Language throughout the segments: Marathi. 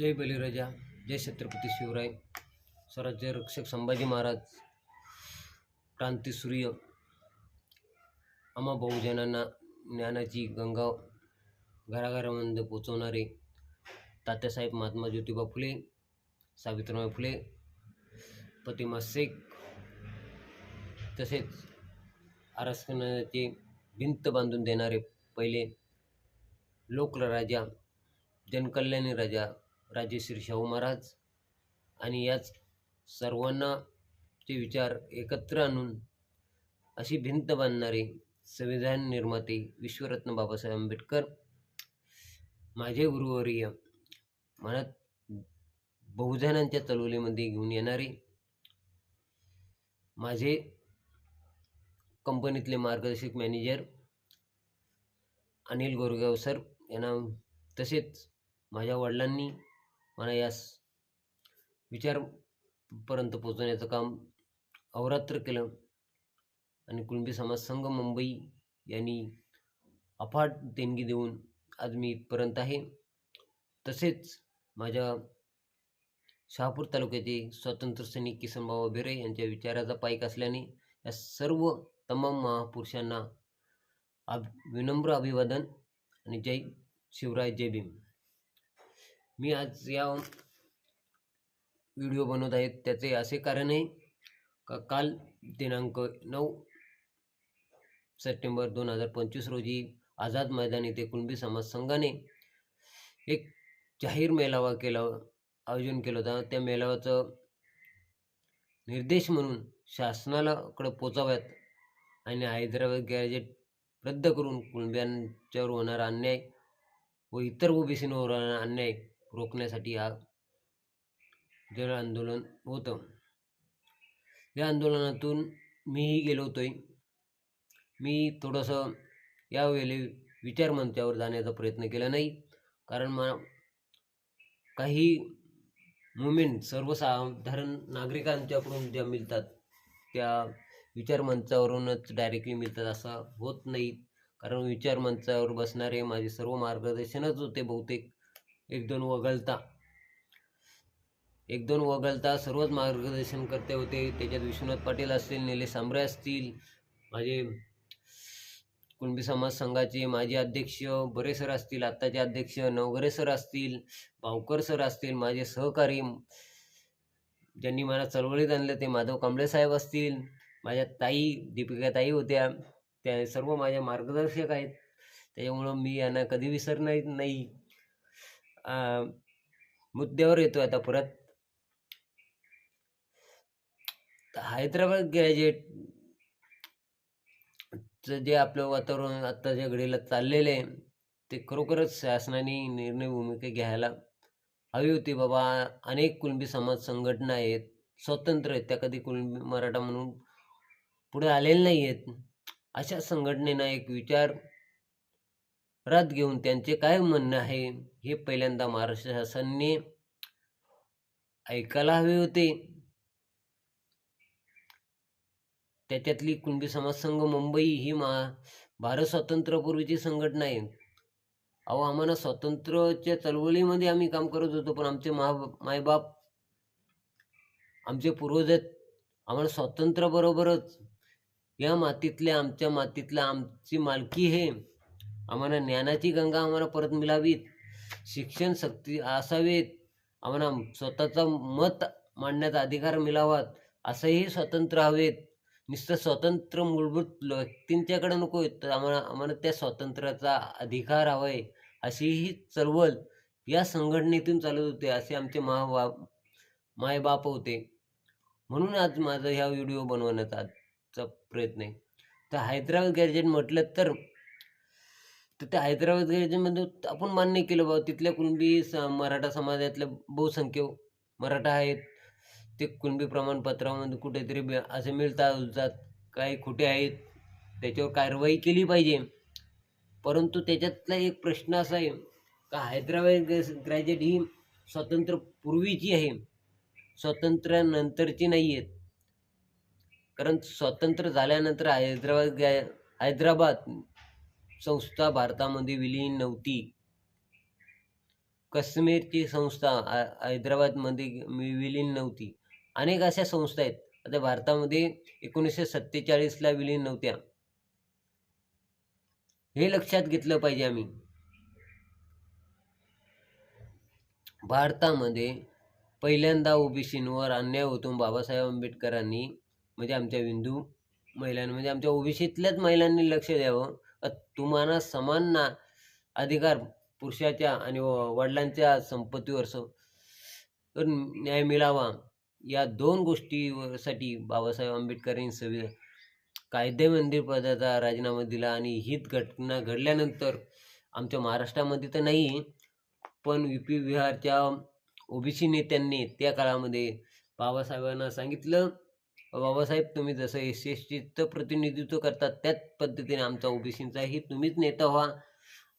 जय बलिराजा जय छत्रपती शिवराय स्वराज्य रक्षक संभाजी महाराज क्रांतीसूर्य आम्हा बहुजनांना ज्ञानाची गंगा घराघरामध्ये पोचवणारे तात्यासाहेब महात्मा ज्योतिबा फुले सावित्रीबाई फुले प्रतिमा शेख तसेच आरक्षणाचे भिंत बांधून देणारे पहिले लोकराजा जनकल्याणी राजा राजेश्री शाहू महाराज आणि याच सर्वांना ते विचार एकत्र आणून अशी भिंत बांधणारे संविधान निर्माते विश्वरत्न बाबासाहेब आंबेडकर माझे गुरुवर्य मनात बहुजनांच्या चळवळीमध्ये घेऊन येणारे माझे कंपनीतले मार्गदर्शक मॅनेजर अनिल गोरगाव सर यांना तसेच माझ्या वडिलांनी मला यास विचारपर्यंत पोचवण्याचं काम अवरात्र केलं. आणि कुणबी समाज संघ मुंबई यांनी अफाट देणगी देऊन आज मी इथपर्यंत आहे. तसेच माझ्या शहापूर तालुक्याचे स्वातंत्र्य सैनिक किसनबाबा बेरे यांच्या विचाराचा पाईक असल्याने या सर्व तमाम महापुरुषांना अभ विनम्र अभिवादन आणि जय शिवराय जय भीम. मी आज या व्हिडिओ बनवत आहे. त्याचे असे कारण आहे का काल दिनांक नऊ सप्टेंबर दोन हजार पंचवीस रोजी आझाद मैदान येथे कुणबी समाज संघाने एक जाहीर मेळावा केला आयोजन केलं होतं. त्या मेळाव्याचं निर्देश म्हणून शासनालाकडं पोचाव्यात आणि हैदराबाद गॅजेट रद्द करून कुणब्यांच्यावर होणारा अन्याय व इतर ओबीसींवर होणारा अन्याय रोखण्यासाठी हा जल आंदोलन होतं. या आंदोलनातून मीही गेलो होतोय मी थोडंसं यावेळी विचारमंचावर जाण्याचा प्रयत्न केला नाही. कारण मा काही मुमेंट सर्वसाधारण नागरिकांच्याकडून ज्या मिळतात त्या विचारमंचावरूनच डायरेक्टली मिळतात असं होत नाही. कारण विचारमंचावर बसणारे माझे सर्व मार्गदर्शनच होते बहुतेक. एक दोन वगळता. एक दोन वगळता सर्वच मार्गदर्शन करते होते. त्याच्यात विश्वनाथ पाटील असतील निलेश सांबरे असतील माझे कुणबी समाज संघाचे माजी अध्यक्ष बरे सर असतील आत्ताचे अध्यक्ष नवगरे सर असतील भावकर सर असतील माझे सहकारी ज्यांनी मला चळवळीत आणलं ते माधव कांबळे साहेब असतील माझ्या ताई दीपिका ताई होत्या त्या सर्व माझ्या मार्गदर्शक आहेत. त्याच्यामुळं मी यांना कधी विसरणार नाही. मुद्द्यावर येतो आता परत. हैदराबाद ग्रॅज्युएट जे आपलं वातावरण आत्ताच्या घडीला चाललेलं आहे ते खरोखरच शासनाने निर्णय भूमिका घ्यायला हवी होती. बाबा अनेक कुणबी समाज संघटना आहेत स्वतंत्र आहेत. त्या कधी कुणबी मराठा म्हणून पुढे आलेले नाही आहेत. अशा संघटनेनं एक विचार रात घेऊन त्यांचे काय म्हणणं आहे? हे पहिल्यांदा महाराष्ट्र शासनाने ऐकायला हवे होते. त्याच्यातली कुणबी समाज संघ मुंबई ही मा भारत स्वातंत्र्यापूर्वीची संघटना आहे. अहो आम्हाला स्वातंत्र्याच्या चळवळीमध्ये आम्ही काम करत होतो पण आमचे महा मायबाप आमचे पूर्वज आहेत आम्हाला स्वातंत्र्याबरोबरच या मातीतल्या आमच्या मातीतल्या आमची मालकी हे आम्हाला ज्ञानाची गंगा आम्हाला परत मिळावीत. शिक्षण सक्ती असावेत. आम्हाला स्वतःचा मत मांडण्याचा अधिकार मिळावात. असंही स्वातंत्र्य हवेत. नुसतं स्वतंत्र मूलभूत व्यक्तींच्याकडे नको तर आम्हाला आम्हाला त्या स्वातंत्र्याचा अधिकार हवा आहे अशी ही चळवळ या संघटनेतून चालत होते असे आमचे महाबाप मायबाप होते. म्हणून आज माझा ह्या व्हिडिओ बनवण्याचा आजचा प्रयत्न आहे. तर हैदराबाद गॅजेट म्हटलं तर तर त्या हैदराबाद गॅजेटमध्ये आपण मान्य केलं बाबा तिथल्या कुणबी स मराठा समाजातल्या बहुसंख्य मराठा आहेत. ते कुणबी प्रमाणपत्रामध्ये कुठेतरी असे मिळतात जात काही खोटे आहेत. त्याच्यावर कारवाई केली पाहिजे. परंतु त्याच्यातला एक प्रश्न असा आहे का हैदराबाद ग्रॅज्युएट ही स्वातंत्र्य पूर्वीची आहे. स्वातंत्र्यानंतरची नाही आहेत. कारण स्वातंत्र्य झाल्यानंतर हैदराबाद गॅ हैदराबाद संस्था भारतामध्ये विलीन नव्हती. काश्मीरची संस्था हैदराबादमध्ये विलीन नव्हती. अनेक अशा संस्था आहेत. आता भारतामध्ये एकोणीसशे सत्तेचाळीसला विलीन नव्हत्या. हे लक्षात घेतलं पाहिजे आम्ही. भारतामध्ये पहिल्यांदा ओबीसींवर अन्याय होतो. बाबासाहेब आंबेडकरांनी म्हणजे आमच्या हिंदू महिलांमध्ये म्हणजे आमच्या ओबीसीतल्याच महिलांनी लक्ष द्यावं. तुम्हाला समान ना अधिकार पुरुषाच्या आणि व- वडिलांच्या संपत्तीवर स न्याय मिळावा. या दोन गोष्टीसाठी बाबासाहेब आंबेडकरांनी संवि कायदेमंदिर पदाचा राजीनामा दिला आणि हीच घटना घडल्यानंतर आमच्या महाराष्ट्रामध्ये तर नाही पण यू पी बिहारच्या ओबीसी नेत्यांनी त्या काळामध्ये बाबासाहेबांना सांगितलं बाबासाहेब तुम्ही जसं एस सी एस टीचं प्रतिनिधित्व करतात त्याच पद्धतीने आमचा ओबीसींचाही तुम्हीच नेता व्हा.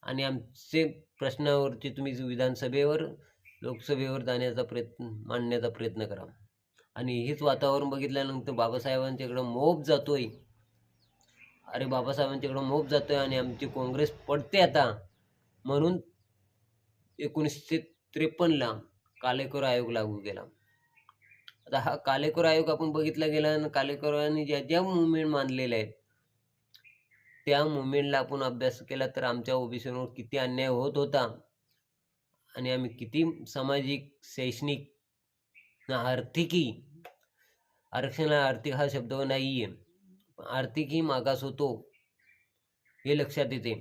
आणि आमचे प्रश्नावरती तुम्ही विधानसभेवर लोकसभेवर जाण्याचा प्रयत्न मांडण्याचा प्रयत्न करा. आणि हेच वातावरण बघितल्यानंतर बाबासाहेबांच्याकडं मोप जातोय. अरे बाबासाहेबांच्याकडं मोप जातोय आणि आमची काँग्रेस पडते आता. म्हणून एकोणीसशे त्रेपन्नला कालेकर आयोग लागू केला. आता हा कालेकर आयोग आपण बघितला गेला आणि कालेकरांनी ज्या ज्या मुवमेंट मानलेल्या आहेत त्या मुवमेंटला आपण अभ्यास केला तर आमच्या ओबीसीवर किती अन्याय होत होता आणि आम्ही किती सामाजिक शैक्षणिक ना आर्थिकी आरक्षणाला आर्थिक हा शब्द नाही आहे आर्थिकही मागास होतो हे लक्षात येते.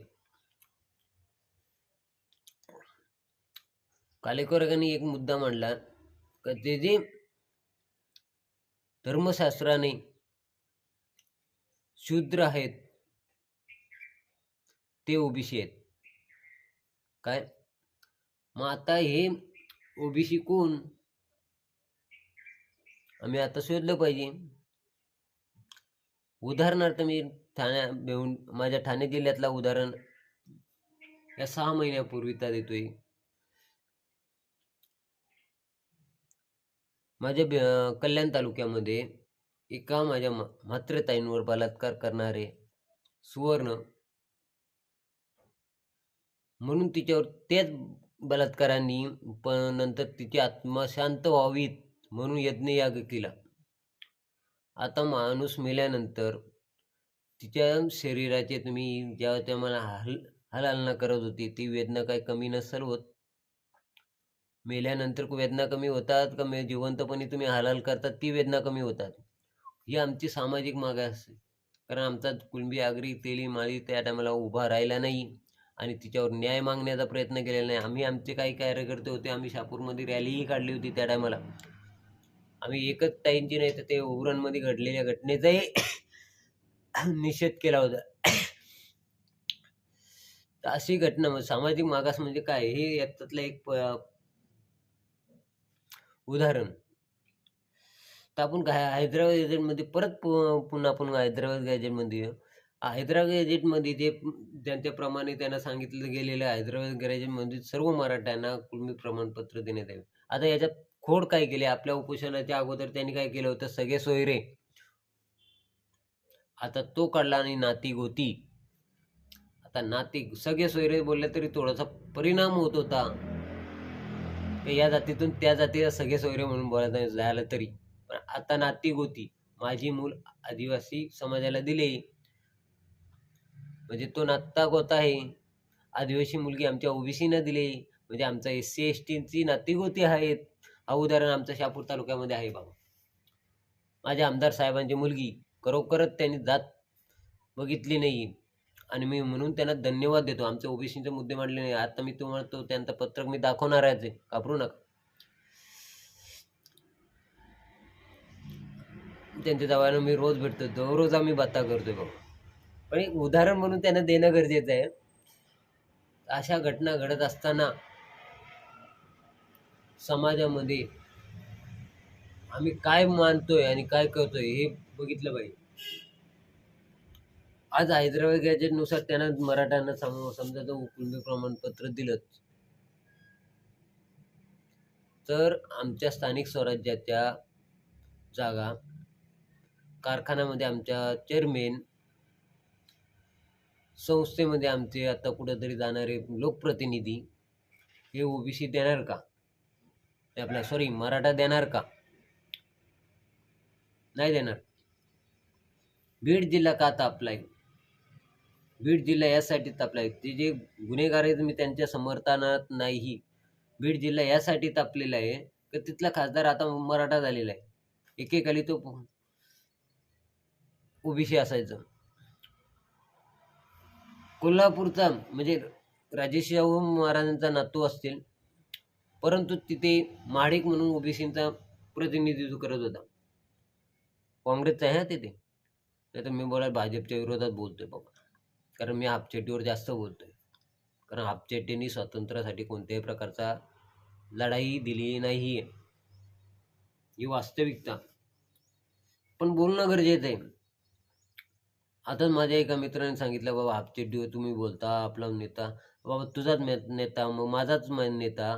कालेकरांनी एक मुद्दा मांडला का ते जे धर्मशास्त्राने शूद्र आहेत. ते ओबीसी आहेत. काय? मग आता हे ओबीसी कोण? आम्ही आता शोधलं पाहिजे. उदाहरणार्थ मी ठाण्या माझ्या ठाणे जिल्ह्यातला उदाहरण या सहा महिन्यापूर्वीचा देतोय. माझ्या ब- कल्याण तालुक्यामध्ये एका माझ्या मा- बलात्कार करणारे सुवर्ण म्हणून तिच्यावर त्याच बलात्कारांनी पण नंतर तिची आत्मा शांत व्हावीत म्हणून यज्ञयाग केला. आता माणूस मेल्यानंतर तिच्या शरीराचे तुम्ही जेव्हा त्या मला हल हलहलना करत होती ती वेदना काही कमी नसेल होत. मेल्यानंतर वेदना कमी होतात का मे जिवंतपणे तुम्ही हालाल करतात ती वेदना कमी होतात. ही आमची सामाजिक मागास असते. कारण आमचा कुणबी आगरी तेली माळी त्या टायमाला उभा राहिला नाही आणि तिच्यावर न्याय मागण्याचा प्रयत्न केलेला नाही. आम्ही आमचे काही कार्यकर्ते होते आम्ही शापूरमध्ये रॅलीही काढली होती त्या टायमाला. आम्ही एकच ताईंची नाही तर ते उरणमध्ये घडलेल्या घटनेचाही निषेध केला होता. तर अशी घटना सामाजिक मागास म्हणजे काय? हे याच्यातलं एक प- उदाहरण. तर आपण काय हैदराबाद एजंटमध्ये परत पु- पुन्हा आपण हैदराबाद गॅजेटमध्ये येऊ. हैदराबाद गॅजेटमध्ये जे ज्यांच्याप्रमाणे त्यांना सांगितलं गेलेलं हैदराबाद गॅजेटमध्ये सर्व मराठ्यांना कुळमी प्रमाणपत्र देण्यात यावे आता याच्यात खोड काय केले? आपल्या उपोषणाच्या अगोदर त्यांनी काय केलं होतं? सगळे सोयरे. आता तो काढला आणि नाती गोती. आता नाती सगळे सोयरे बोलले तरी थोडासा परिणाम होत होता. या जातीतून त्या जातीला सगळे सोयरे म्हणून बोलत नाही झालं तरी. पण आता नाती गोती. माझी मूल आदिवासी समाजाला दिले. म्हणजे तो नाता गोता आहे. आदिवासी मुलगी आमच्या ओबीसीनं दिले. म्हणजे आमचा एस सी एस टीची नाती गोती आहेत. हा उदाहरण आमच्या शहापूर तालुक्यामध्ये आहे बाबा. माझ्या आमदार साहेबांची मुलगी खरोखरच त्यांनी जात बघितली नाही. आणि मी म्हणून त्यांना धन्यवाद देतो. आमचे ओबीसीचे मुद्दे मांडले नाही. आता मी तुम्हाला तो त्यांचं पत्रक मी दाखवणार आहे घाबरू नका. त्यांच्या जवळ मी रोज भेटतो. दररोज आम्ही बाता करतोय बाबा पण एक उदाहरण म्हणून त्यांना देणं गरजेचं आहे. अशा घटना घडत असताना समाजामध्ये आम्ही काय मानतोय आणि काय करतोय हे बघितलं पाहिजे. आज हैदराबाद गॅजेटनुसार त्यांना मराठ्यांना सम समजा तो उपलब्ध प्रमाणपत्र दिलंच. तर आमच्या स्थानिक स्वराज्याच्या जागा कारखान्यामध्ये आमच्या चेअरमेन संस्थेमध्ये आमचे आता कुठंतरी जाणारे लोकप्रतिनिधी हे ओबीसी देणार का? ते सॉरी मराठा देणार का? नाही देणार. बीड जिल्हा का आता अप्लाय बीड जिल्हा यासाठी तापलाय. ते जे गुन्हेगार आहेत मी त्यांच्या समर्थनात नाही. बीड जिल्हा यासाठी तापलेला आहे की तिथला खासदार आता मराठा झालेला आहे. एकेकाली तो ओबीसी असायचं. कोल्हापूरचा म्हणजे राजेश शाहू महाराजांचा नातू असतील परंतु तिथे महाडिक म्हणून ओबीसींचा प्रतिनिधित्व करत होता. काँग्रेसचा आहे तिथे? नाही तर मी बोला भाजपच्या विरोधात बोलतोय बाबा कारण मी हापचेटीवर जास्त बोलतोय. कारण हापचेटींनी स्वातंत्र्यासाठी कोणत्याही प्रकारचा लढाई दिली नाही ही वास्तविकता. पण बोलणं गरजेचं आहे. आता माझ्या एका मित्राने सांगितलं बाबा हापचेटीवर तुम्ही बोलता आपला नेता. बाबा तुझाच नेता मग माझाच नेता.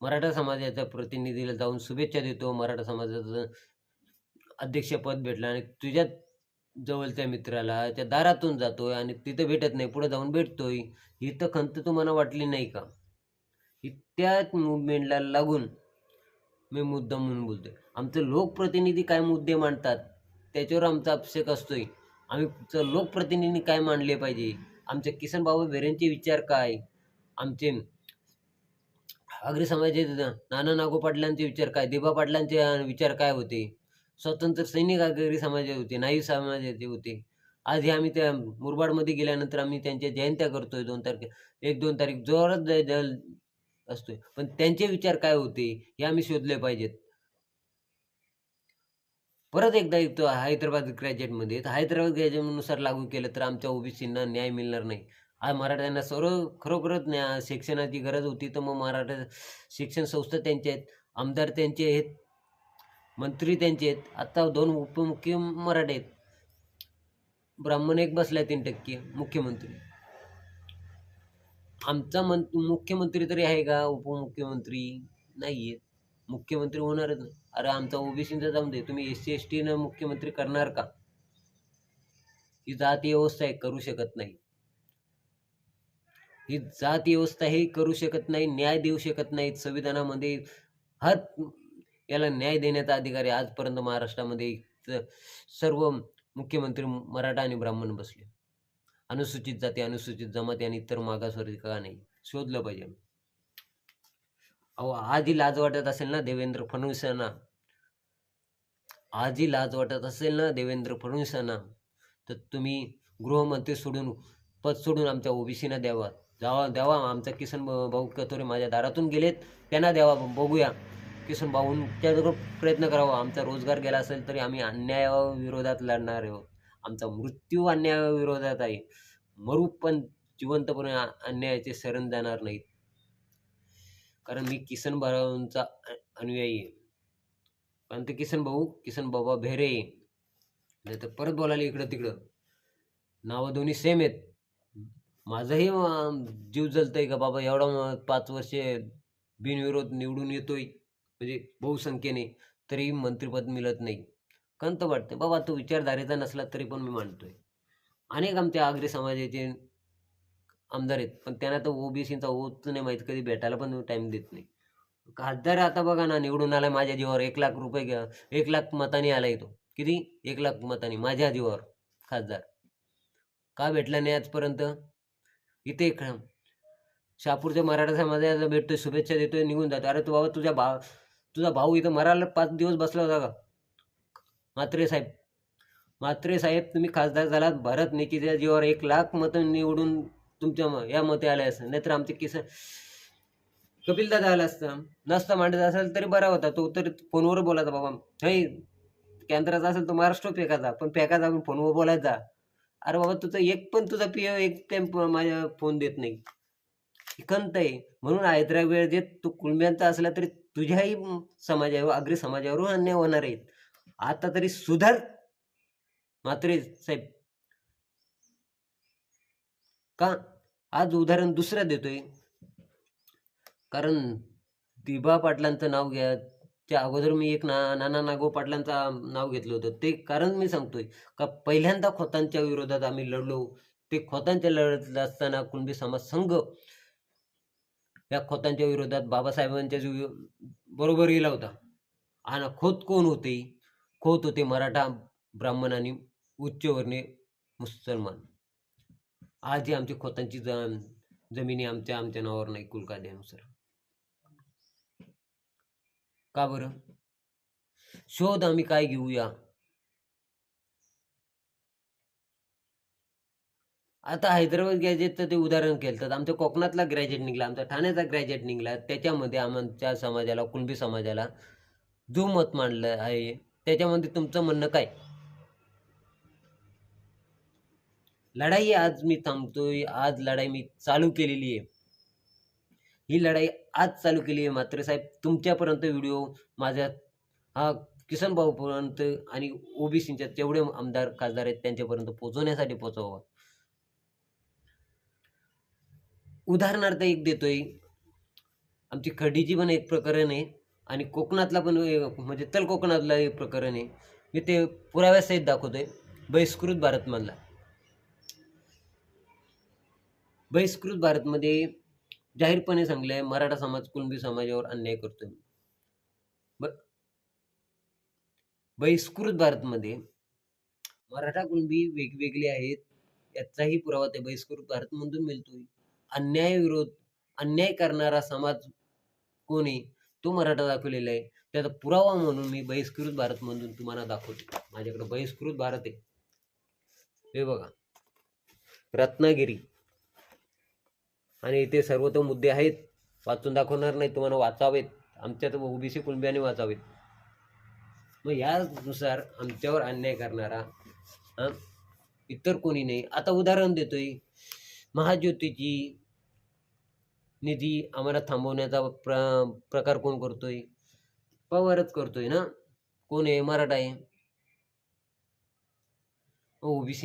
मराठा समाजाच्या प्रतिनिधीला जाऊन शुभेच्छा देतो. मराठा समाजाचं अध्यक्षपद भेटलं आणि तुझ्यात जवळच्या मित्राला त्या दारातून जातोय आणि तिथं भेटत नाही पुढे जाऊन भेटतोय. ही तर खंत तुम्हाला वाटली नाही का? ही त्याच मुवमेंटला लागून मी मुद्दा म्हणून बोलतोय. आमचे लोकप्रतिनिधी काय मुद्दे मांडतात त्याच्यावर आमचा अभिषेक असतोय. आम्ही लोकप्रतिनिधी काय मांडले पाहिजे? आमचे किसन बाबा बेरेंचे विचार काय? आमचे आगरी समाजाचे नाना नागो पाटलांचे विचार काय? दिबा पाटलांचे विचार काय होते? स्वतंत्र सैनिक आगरी समाजाचे होते नाई समाजाचे होते. आज हे आम्ही त्या मुरबाडमध्ये गेल्यानंतर आम्ही त्यांच्या जयंत्या करतोय दोन तारखे एक दोन तारीख जोरात असतोय. पण त्यांचे विचार काय होते हे आम्ही शोधले पाहिजेत. परत एकदा येतो हैदराबाद ग्रॅज्युएटमध्ये तर हैदराबाद ग्रॅज्युएटनुसार लागू केलं तर आमच्या ओबीसींना न्याय मिळणार नाही. आज मराठ्यांना सर्व खरोखरच न्या शिक्षणाची गरज होती तर मग मराठा शिक्षण संस्था त्यांचे आहेत आमदार त्यांचे आहेत मंत्री त्यांचे आहेत. आता दोन उपमुख्य मराठे आहेत. ब्राह्मण एक बसलाय तीन टक्के मुख्यमंत्री. आमचा मं मुख्यमंत्री तरी आहे का? उपमुख्यमंत्री नाही आहेत मुख्यमंत्री होणारच नाही. अरे आमचा ओबीसीचा जाऊन दे. तुम्ही एस सी एस टीनं मुख्यमंत्री करणार का? ही जात व्यवस्था आहे करू शकत नाही. ही जात व्यवस्था ही करू शकत नाही न्याय देऊ शकत नाहीत संविधानामध्ये हर याला न्याय देण्याचा अधिकार आहे आजपर्यंत महाराष्ट्रामध्ये सर्व मुख्यमंत्री मराठा आणि ब्राह्मण बसले. अनुसूचित जाती अनुसूचित जमाती आणि इतर मागासवर्गीय का नाही शोधलं पाहिजे. अहो आधी लाज वाटत असेल ना देवेंद्र फडणवीसांना आजी लाज वाटत असेल ना देवेंद्र फडणवीस यांना? तर तुम्ही गृहमंत्री सोडून पद सोडून आमच्या ओबीसीना द्यावा. जावा द्यावा. आमचा किसन भाऊ कथोरे माझ्या दारातून गेलेत. त्यांना द्यावा. बघूया. किसन भाऊंच्या प्रयत्न करावा. आमचा रोजगार गेला असेल तरी आम्ही अन्यायाविरोधात लढणार आहोत. आमचा मृत्यू अन्यायाविरोधात आहे. मरू पण जिवंतपणे अन्यायाचे शरण जाणार नाहीत. कारण मी किसन भाऊंचा अनुयायी आहे. कारण ते किसन भाऊ किसन बाबा भेरे नाही तर परत बोलायला इकडं तिकडं. नावं दोन्ही सेम आहेत. माझंही जीव जलतंय का बाबा? एवढा पाच वर्षे बिनविरोध निवडून येतोय. म्हणजे बहुसंख्येने तरी मंत्रिपद मिळत नाही. कंत वाटते बाबा तो विचारधारेचा नसला तरी पण मी मानतोय. अनेक आमच्या आगरी समाजाचे आमदार आहेत पण त्यांना तर ओबीसीचा ओत नाही माहीत कधी भेटायला पण टाईम देत नाही. खासदार आता बघा ना निवडून आलाय माझ्या जीवावर एक लाख रुपये घ्या एक लाख मताने आलाय तो. किती? एक लाख मताने माझ्या जीवावर खासदार. का भेटला नाही आजपर्यंत? इथे शापूरच्या मराठा समाजाला भेटतोय शुभेच्छा देतोय निघून जातो अरे तू बाबा तुझ्या भाव तुझा भाऊ इथं मरायला पाच दिवस बसला होता का? म्हात्रे साहेब. म्हात्रे साहेब तुम्ही खासदार झालात भारत नेकीच्या जीवावर एक लाख मतं निवडून तुमच्या म- या मते आले असं. नाहीतर आमचे किसन कपिलदादा आला असतं. नसता मांडत असेल तरी बरा होता. तो तरी फोनवर बोलायचा बाबा. नाही केंद्राचा असेल तो महाराष्ट्र फेकायचा. पण फेकायचा आपण फोनवर बोलायचा. अरे बाबा तुझं एक पण तुझा पी एक टाइम माझ्या फोन देत नाही. खंत आहे. म्हणून हैदराबाद जे तू कुळम्यांचा असला तरी तुझ्याही समाजावर अग्री समाजावर अन्याय होणार आहेत. आता तरी सुधार. मात्रे साहेब. का? आज उदाहरण दुसरं देतोय. कारण दिबा पाटलांचं नाव घ्या. त्या अगोदर मी एक ना नाना नागो पाटलांचं नाव घेतलं होतं. ते कारण मी सांगतोय का पहिल्यांदा खोतांच्या विरोधात आम्ही लढलो. ते खोतांच्या लढत असताना कुणबी समाज संघ या खोतांच्या विरोधात बाबासाहेबांच्या बरोबर गेला होता. आणि खोत कोण होते? खोत होते मराठा ब्राह्मण आणि उच्चवर्णीय मुसलमान. आजही आमची खोतांची ज जमिनी आमच्या आमच्या नावावर नाही कुलकाद्यानुसार का बरं? शोध आम्ही काय घेऊया? आता हैदराबाद गॅजेटचं ते उदाहरण केलं तर आमच्या कोकणातला ग्रॅज्युएट निघला आमचा ठाण्याचा ग्रॅज्युएट निघला. त्याच्यामध्ये आमच्या समाजाला कुणबी समाजाला जो मत मांडलं आहे त्याच्यामध्ये तुमचं म्हणणं काय? लढाई आज मी थांबतोय आज लढाई मी चालू केलेली आहे. ही लढाई आज चालू केली आहे. मात्र साहेब तुमच्यापर्यंत व्हिडिओ माझ्या हा किसन भाऊपर्यंत आणि ओबीसीच्या जेवढे आमदार खासदार आहेत त्यांच्यापर्यंत पोहोचवण्यासाठी पोहोचवावा. उदाहरणार्थ एक देतोय. आमची खडीची पण एक प्रकरण आहे आणि कोकणातला पण म्हणजे तल कोकणातला एक प्रकरण. आहे मी ते पुराव्यासहित दाखवतोय. बहिष्कृत भारतमधला. बहिष्कृत भारतमध्ये जाहीरपणे सांगलंय मराठा समाज कुणबी समाजावर अन्याय करतोय ब बहिष्कृत भारतमध्ये मराठा कुणबी वेगवेगळे आहेत याचाही पुरावा त्या बहिष्कृत भारतमधून मिळतोय. अन्याय विरोध अन्याय करणारा समाज कोणी तो मराठा दाखवलेला आहे. त्याचा पुरावा म्हणून मी बहिष्कृत भारत म्हणून तुम्हाला दाखवतो. माझ्याकडे बहिष्कृत भारत आहे. हे बघा. रत्नागिरी. आणि इथे सर्वतो मुद्दे आहेत. वाचून दाखवणार नाही तुम्हाला वाचावेत. आमच्यात ओबीसी कुणब्याने वाचावेत. मग यानुसार आमच्यावर अन्याय करणारा हा, इतर कोणी नाही. आता उदाहरण देतोय. महाज्योतीची निधी आम्हाला थांबवण्याचा प्र प्रकार कोण करतोय? पवारच करतोय ना? कोण आहे? मराठा आहे. ओबीसी